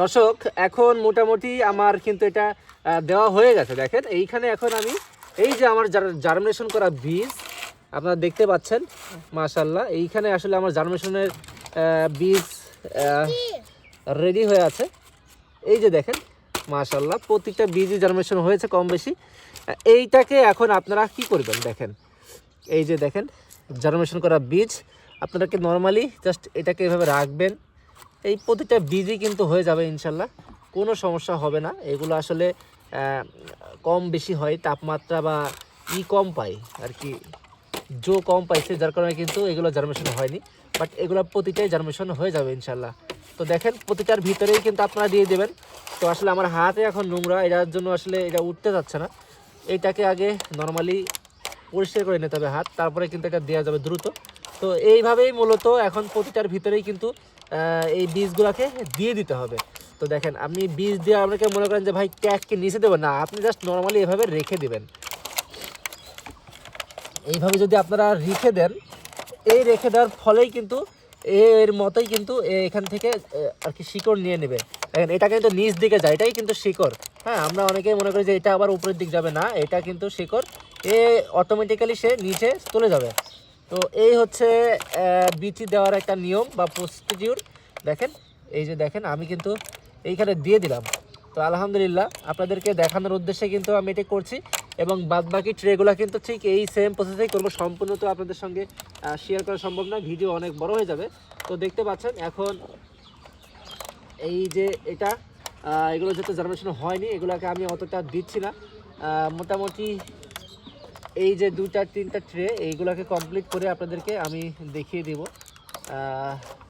দর্শক, এখন মোটামুটি আমার কিন্তু এটা দেওয়া হয়ে গেছে। দেখেন, এইখানে এখন আমি, এই যে আমার জার্মিনেশন করা বীজ, আপনারা দেখতে পাচ্ছেন মাশাল্লাহ এইখানে আসলে আমার জার্মিনেশনের বীজ রেডি হয়ে আছে। এই যে দেখেন মাশাল্লাহ প্রত্যেকটা বীজই জার্মিনেশন হয়েছে কম বেশি। এইটাকে এখন আপনারা কি করবেন? দেখেন, এই যে দেখেন জার্মিনেশন করা বীজ। আপনারা কি নর্মালি জাস্ট এটাকে এভাবে রাখবেন। এই প্রতিটা বীজই কিন্তু হয়ে যাবে ইনশাল্লাহ। কোনো সমস্যা হবে না। এগুলো আসলে কম বেশি হয়, তাপমাত্রা বা ই কম পাই আর কি। জো কম পাইছে, যার কারণে কিন্তু এগুলো জার্মেশন হয়নি। বাট এগুলো প্রতিটাই জার্মেশন হয়ে যাবে ইনশাল্লাহ। তো দেখেন, প্রতিটার ভিতরেই কিন্তু আপনারা দিয়ে দেবেন। তো আসলে আমার হাতে এখন নোংরা, এটার জন্য আসলে এটা উঠতে যাচ্ছে না। এটাকে আগে নর্মালি পরিষ্কার করে নিতে হবে হাত, তারপরে কিন্তু এটা দেওয়া যাবে দ্রুত। তো এইভাবেই মূলত এখন প্রতিটার ভিতরেই কিন্তু এই বীজগুলোকে দিয়ে দিতে হবে। তো দেখেন, আপনি বীজ দিয়ে আপনাকে মনে করেন যে, ভাই, ট্যাগকে নিচে দেবেন না, আপনি জাস্ট নর্মালি এভাবে রেখে দেবেন। এইভাবে যদি আপনারা রেখে দেন, এই রেখে দেওয়ার ফলেই কিন্তু, এর মতোই কিন্তু এখান থেকে আর কি শিকড় নিয়ে নেবে। দেখেন, এটা কিন্তু নিচ দিকে যায়, এটাই কিন্তু শিকড়। হ্যাঁ আমরা অনেকেই মনে করি যে, এটা আবার উপরের দিক যাবে। না, এটা কিন্তু শিকড়। এ অটোমেটিক্যালি সে নিচে চলে যাবে। তো এই হচ্ছে বিচি দেওয়ার একটা নিয়ম বা প্রসিডিউর দেখেন, এই যে দেখেন, আমি কিন্তু এইখানে দিয়ে দিলাম। তো আলহামদুলিল্লাহ, আপনাদেরকে দেখানোর উদ্দেশ্যে কিন্তু আমি এটা করছি এবং বাদবাকি ট্রেগুলো কিন্তু ঠিক এই সেম প্রসেসেই করব। সম্পূর্ণ তো আপনাদের সঙ্গে শেয়ার করা সম্ভব না, ভিডিও অনেক বড় হয়ে যাবে। তো দেখতে পাচ্ছেন, এখন এই যে এটা এগুলো যেহেতু জার্মিনেশন হয়নি, এগুলোকে আমি অতটা দিচ্ছি না। মোটামুটি এই যে দুটা তিনটা ট্রে এইগুলোকে কমপ্লিট করে আপনাদেরকে আমি দেখিয়ে দেবো।